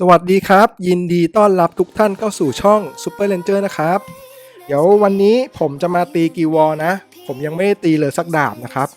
สวัสดีครับ ยินดีต้อนรับทุกท่านเข้าสู่ช่อง Super Ranger นะครับ เดี๋ยววันนี้ผมจะมาตีกีวอลนะ ผมยังไม่ได้ตีเลยสักดาบนะครับ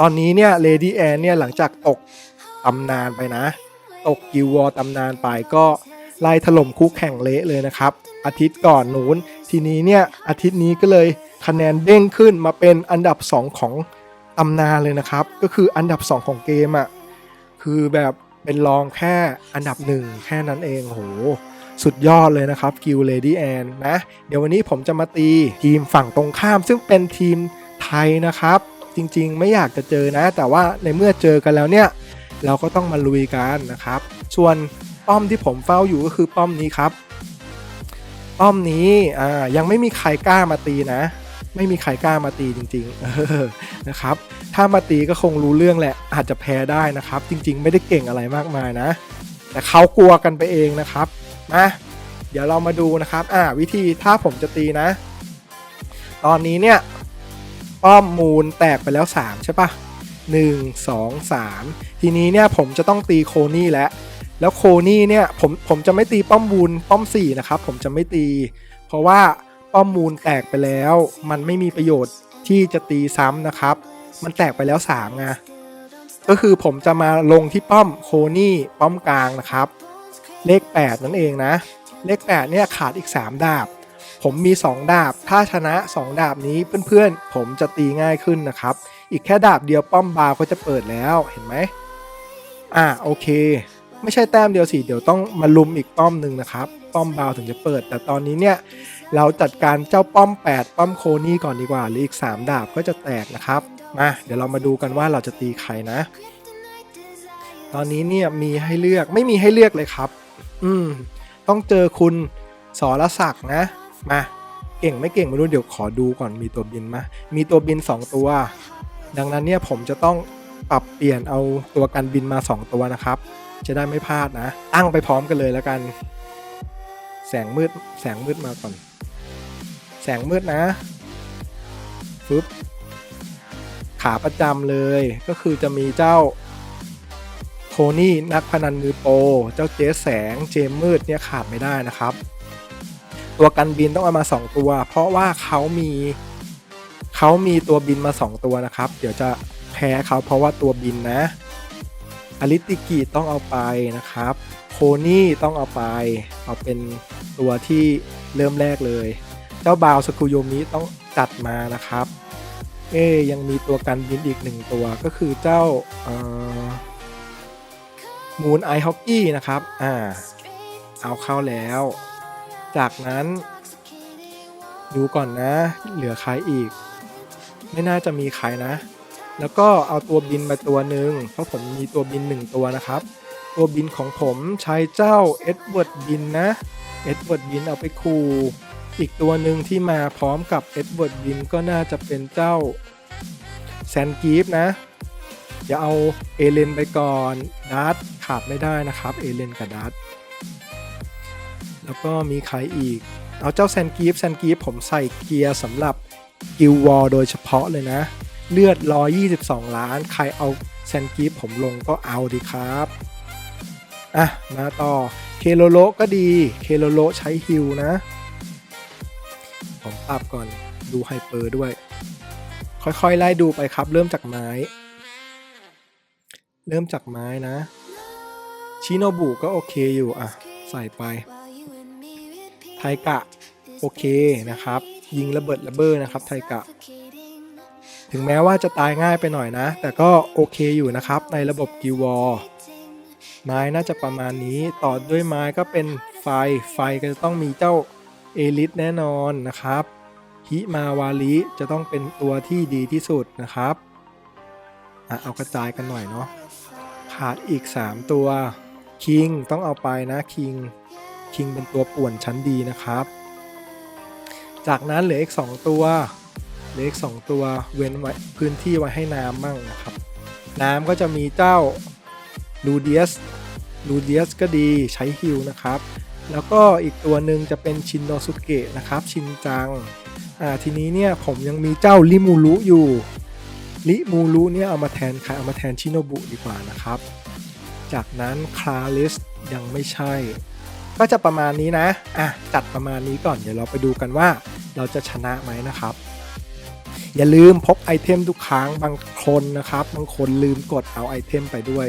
ตอนนี้เนี่ย Lady Anne เนี่ยหลังจากตกตำนานไปนะ ตกกิววอลตำนานไปก็ไล่ถล่มคู่แข่งเละเลยนะครับ อาทิตย์ก่อนนู้น ทีนี้เนี่ยอาทิตย์นี้ก็เลยคะแนนเด้งขึ้นมาเป็นอันดับ 2 ของตำนานเลยนะครับ ก็คืออันดับ 2 ของเกมอะ่ะคือแบบ เป็นรองแค่อันดับหนึ่งแค่นั้นเองโหสุดยอดเลยนะครับกิลเลดี้แอนนะ เดี๋ยววันนี้ผมจะมาตีทีมฝั่งตรงข้าม ซึ่งเป็นทีมไทยนะครับ จริงๆ ไม่อยากจะเจอนะ แต่ว่าในเมื่อเจอกันแล้วเนี่ย เราก็ต้องมาลุยกันนะครับ ส่วนป้อมที่ผมเฝ้าอยู่ก็คือป้อมนี้ครับ ป้อมนี้อ่ายังไม่มีใครกล้ามาตีนะ ไม่มีใครกล้ามาตีจริงๆนะครับ ถ้ามาตีก็คงรู้เรื่องแหละ อาจจะแพ้ได้นะครับ จริงๆ ไม่ได้เก่งอะไรมากมายนะ แต่เขากลัวกันไปเองนะครับนะเดี๋ยวเรามาดูนะครับอ่าวิธีถ้าผมจะตีนะ ตอนนี้เนี่ยป้อมมูลแตกไปแล้ว 3 ใช่ปะ1 2 3 ทีนี้เนี่ยผมจะต้องตีโคนี่แล้วแล้วโคนี่เนี่ยผมผมจะไม่ตีป้อมมูลป้อม4นะครับผมจะไม่ตี เพราะว่าป้อมมูลแตกไปแล้ว มันไม่มีประโยชน์ที่จะตีซ้ำนะครับ มันแตกไปแล้ว3ไงก็คือผมจะมาลงที่ป้อมโคนี่ป้อมกลางนะครับ เลข 8 นั่นเองนะ เลข 8 เนี่ยขาดอีก 3 ดาบ ผมมี 2 ดาบ ถ้าชนะ 2 ดาบนี้เพื่อนๆ ผมจะตีง่ายขึ้นนะครับ อีกแค่ดาบเดียวป้อมบาวก็จะเปิดแล้วเห็นไหมอ่าโอเค ไม่ใช่แต้มเดียวสิเดี๋ยวต้องมาลุมอีกป้อมหนึ่งนะครับ ป้อมบาวถึงจะเปิด แต่ตอนนี้เนี่ยเราจัดการเจ้าป้อม 8 ป้อมโคนี่ก่อนดีกว่าหรืออีก 3 ดาบก็จะแตกนะครับ มาเดี๋ยวเรามาดูกันว่าเราจะตีใครนะ ตอนนี้เนี่ยมีให้เลือกไม่มีให้เลือกเลยครับ อืม ต้องเจอคุณสรศักดิ์นะ มา เก่งไม่เก่งไม่รู้เดี๋ยวขอดูก่อนมีตัวบินมา มีตัวบิน 2 ตัว ดังนั้นเนี่ยผมจะต้องปรับเปลี่ยนเอาตัวกันบินมา 2 ตัวนะครับ จะได้ไม่พลาดนะ ตั้งไปพร้อมกันเลยแล้วกัน แสงมืดแสงมืดมาก่อน แสงมืดนะฟึบ ขาประจำเลยก็คือจะมีเจ้าโทนี่นักพนันมือโปรเจ้าเจสแสงเจมมืดเนี่ยขาดไม่ได้นะครับ ตัวกันบินต้องเอามา 2 ตัว เพราะว่าเขามีเขามีตัวบินมา 2 ตัวนะครับ เดี๋ยวจะแพ้เขาเพราะว่าตัวบินนะอลิติกิต้องเอาไปนะครับโคนี่ต้องเอาไปเอาเป็นตัวที่เริ่มแรกเลย เจ้าบาวสกุโยมิต้องจัดมานะครับ เอ้ยังมีตัวกันบินอีกหนึ่งตัวก็คือเจ้ามูนไอฮอกกี้นะครับ อ่า เอาเข้าแล้ว จากนั้น ดูก่อนนะ เหลือใครอีก ไม่น่าจะมีใครนะ แล้วก็เอาตัวบินมาตัวหนึ่งเพราะผมมีตัวบินหนึ่งตัวนะครับ ตัวบินของผมใช้เจ้าเอ็ดเวิร์ดบินนะ เอ็ดเวิร์ดบินเอาไปคู อีกตัวหนึ่งที่มาพร้อมกับเอ็ดเวิร์ดบินก็น่าจะเป็นเจ้าแซนกีฟนะอย่าเอาเอเลนไปก่อนดัตขาดไม่ได้นะครับเอเลนกับดัตแล้วก็มีใครอีก เอาเจ้าแซนกีฟแซนกีฟผมใส่เกียร์สำหรับกิลวอลโดยเฉพาะเลยนะ เลือด 122 ล้าน ใครเอาแซนกีฟผมลงก็เอาดีครับอะมาต่อเคโลโลก็ดีเคโลโลใช้ฮิลนะ ผมปรับก่อน ดูไฮเปอร์ด้วย ค่อยๆ ไล่ดูไปครับ เริ่มจากไม้ เริ่มจากไม้นะชิโนบุก็โอเคอยู่อะ ใส่ไปไทกะ โอเคนะครับ ยิงระเบิดระเบ้อนะครับไทกะ ถึงแม้ว่าจะตายง่ายไปหน่อยนะ แต่ก็โอเคอยู่นะครับ ในระบบกิวอลไม้น่าจะประมาณนี้ ต่อด้วยไม้ก็เป็นไฟ ไฟก็จะต้องมีเจ้า เอลิสแน่นอนนะครับฮิมาวาริจะต้องเป็นตัวที่ดีที่สุดนะครับอะเอากระจายกันหน่อยเนาะขาดอีก 3 ตัวคิงต้องเอาไปนะคิงคิงเป็นตัวป่วนชั้นดีนะครับ จากนั้นเหลืออีก 2 ตัวเหลืออีก 2 ตัวเว้นไว้พื้นที่ไว้ให้น้ำมั่งนะครับ น้ำก็จะมีเจ้าลูเดียสลูเดียสก็ดีใช้ฮิลนะครับ แล้วก็อีกตัวหนึ่งจะเป็นชินโนสุเกะนะครับ ชินจังอ่าทีนี้เนี่ยผมยังมีเจ้าลิมูรุอยู่ลิมูรุเนี่ยเอามาแทนใครเอามาแทนชิโนบุดีกว่านะครับ จากนั้นคลาริสยังไม่ใช่ ก็จะประมาณนี้นะอะจัดประมาณนี้ก่อนเดี๋ยวเราไปดูกันว่าเราจะชนะไหมนะครับอย่าลืมพกไอเทมทุกครั้งบางคนนะครับบางคนลืมกดเอาไอเทมไปด้วย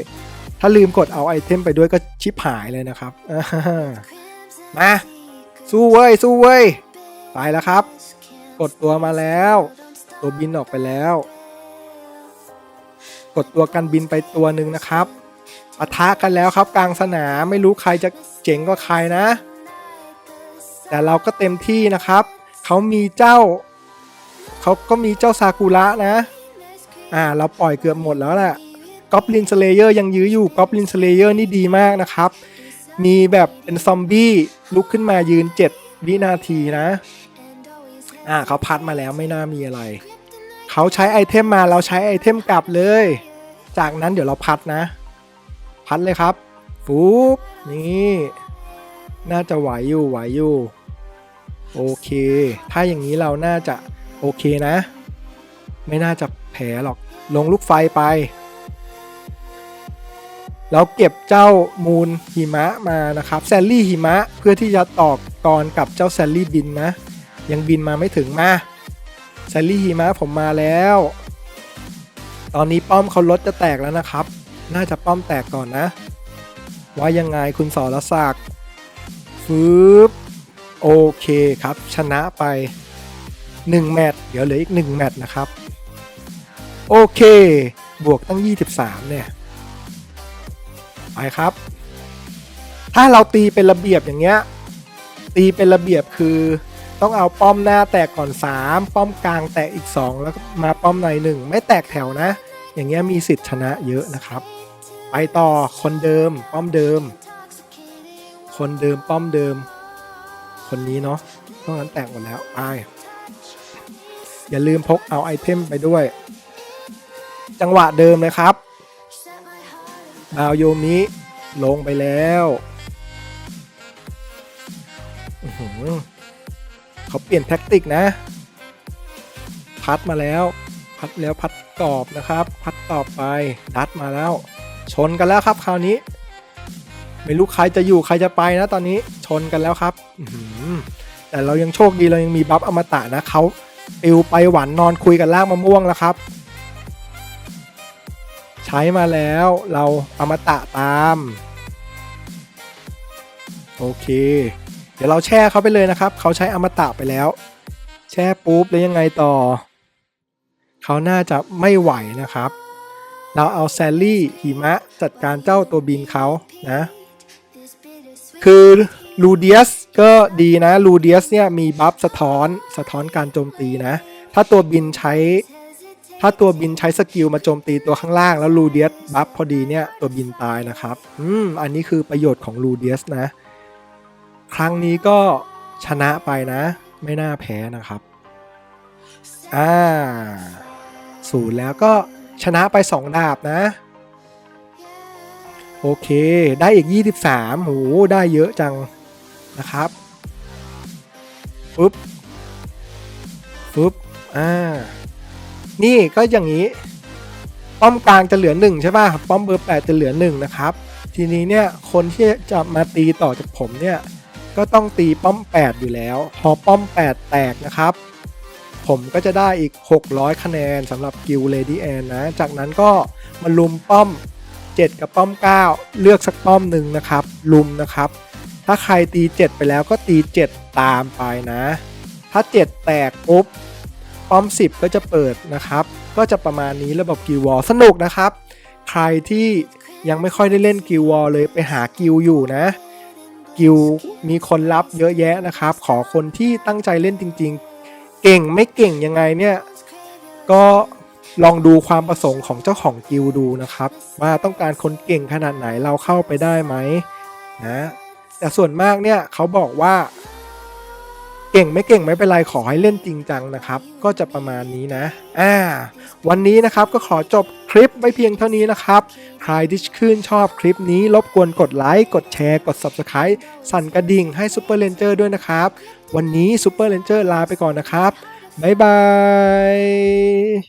ถ้าลืมกดเอาไอเทมไปด้วยก็ชิบหายเลยนะครับ มาสู้เว้ยสู้เว้ยไปแล้วครับ กดตัวมาแล้ว ตัวบินออกไปแล้ว กดตัวกันบินไปตัวหนึ่งนะครับปะทะกันแล้วครับกลางสนามไม่รู้ใครจะเจ๋งกว่าใครนะ แต่เราก็เต็มที่นะครับเขามีเจ้าเขาก็มีเจ้าซากุระนะ อ่า เราปล่อยเกือบหมดแล้วแหละกอบลินสเลเยอร์ยังยื้ออยู่กอบลินสเลเยอร์นี่ดีมากนะครับ มีแบบเป็นซอมบี้ลุกขึ้นมายืน 7 วินาทีนะ อ่าเขาพัดมาแล้วไม่น่ามีอะไร เขาใช้ไอเทมมาเราใช้ไอเทมกลับเลย จากนั้นเดี๋ยวเราพัดนะ พัดเลยครับฟูบนี่น่าจะไหวอยู่ไหวอยู่โอเค ถ้าอย่างนี้เราน่าจะโอเคนะ ไม่น่าจะแผลหรอก ลงลูกไฟไป แล้วเก็บเจ้ามูลหิมะมานะครับแซลลี่หิมะเพื่อที่จะตอกรกับเจ้าแซลลี่บินนะ ยังบินมาไม่ถึงมาแซลลี่หิมะผมมาแล้ว ตอนนี้ป้อมเขารถจะแตกแล้วนะครับ น่าจะป้อมแตกก่อนนะ ว่ายังไงคุณสรศักดิ์ฟืบโอเคครับ ชนะไป 1 แมตช์เดี๋ยวเหลืออีก 1 แมตช์นะครับ โอเค บวกตั้ง 23 เนี่ย ไปครับ ถ้าเราตีเป็นระเบียบอย่างเงี้ย ตีเป็นระเบียบคือต้องเอาป้อมหน้าแตกก่อน 3 ป้อมกลางแตกอีก 2 แล้วก็มาป้อมในหนึ่งไม่แตกแถวนะ อย่างเงี้ยมีสิทธิ์ชนะเยอะนะครับ ไปต่อคนเดิมป้อมเดิม คนเดิมป้อมเดิม คนนี้เนาะเพราะงั้นแตกหมดแล้วไปอย่าลืมพกเอาไอเทมไปด้วย จังหวะเดิมเลยครับ ดาโยมิลงไปแล้วเขาเปลี่ยนแท็กติกนะ พัดมาแล้ว พัดแล้วพัดกรอบนะครับ พัดต่อไปดัดมาแล้ว ชนกันแล้วครับคราวนี้ ไม่รู้ใครจะอยู่ใครจะไปนะตอนนี้ชนกันแล้วครับแต่เรายังโชคดีเรายังมีบัฟอมตะนะเขาปิวไปหวานนอนคุยกันล่างมะม่วงแล้วครับ ช้มาแล้วเราอมตะตาม โอเค เดี๋ยวเราแช่เขาไปเลยนะครับ เขาใช้อมตะไปแล้ว แช่ปุ๊บแล้วยังไงต่อ เขาน่าจะไม่ไหวนะครับ เราเอาแซลลี่หิมะจัดการเจ้าตัวบินเขานะ คือลูเดียสก็ดีนะลูเดียสเนี่ยมีบัฟสะท้อนสะท้อนการโจมตีนะ ถ้าตัวบินใช้ ถ้าตัวบินใช้สกิลมาโจมตีตัวข้างล่างแล้วลูเดียสบัฟพอดีเนี่ยตัวบินตายนะครับ อืม อันนี้คือประโยชน์ของลูเดียสนะ ครั้งนี้ก็ชนะไปนะ ไม่น่าแพ้นะครับ อ่าศูนย์แล้วก็ชนะไป 2 ดาบนะ โอเค ได้อีก 23โหได้เยอะจังนะครับฟึบฟึบอ่า นี่ก็อย่างนี้ ป้อมกลางจะเหลือ1ใช่ป่ะ ป้อมเบอร์8จะเหลือ1นะครับ ทีนี้เนี่ยคนที่จะมาตีต่อจากผมเนี่ยก็ต้องตีป้อม 8 อยู่แล้ว พอป้อม 8 แตกนะครับ ผมก็จะได้อีก 600 คะแนนสำหรับกิลเลดี้แอนนะ จากนั้นก็มาลุมป้อม 7 กับป้อม 9 เลือกสักป้อมหนึ่งนะครับ ลุมนะครับ ถ้าใครตี 7 ไปแล้วก็ตี 7 ตามไปนะ ถ้า 7 แตกปุ๊บ อม 10 ก็จะเปิดนะครับ ก็จะประมาณนี้ระบบกิลวอลสนุกนะครับ ใครที่ยังไม่ค่อยได้เล่นกิลวอลเลยไปหากิลอยู่นะ กิลมีคนรับเยอะแยะนะครับ ขอคนที่ตั้งใจเล่นจริง ๆ เก่งไม่เก่งยังไงเนี่ยก็ลองดูความประสงค์ของเจ้าของกิลดูนะครับ ว่าต้องการคนเก่งขนาดไหนเราเข้าไปได้ไหมนะแต่ส่วนมากเนี่ยเขาบอกว่า เก่งไม่เก่งไม่เป็นไรขอให้เล่นจริงจังนะครับ ก็จะประมาณนี้นะอ่าวันนี้นะครับก็ขอจบคลิปไว้เพียงเท่านี้นะครับ ใครที่ชื่นชอบคลิปนี้รบกวนกดไลค์กดแชร์กด Subscribe สั่นกระดิ่งให้ Super Ranger ด้วยนะครับ วันนี้ Super Ranger ลาไปก่อนนะครับ บ๊ายบาย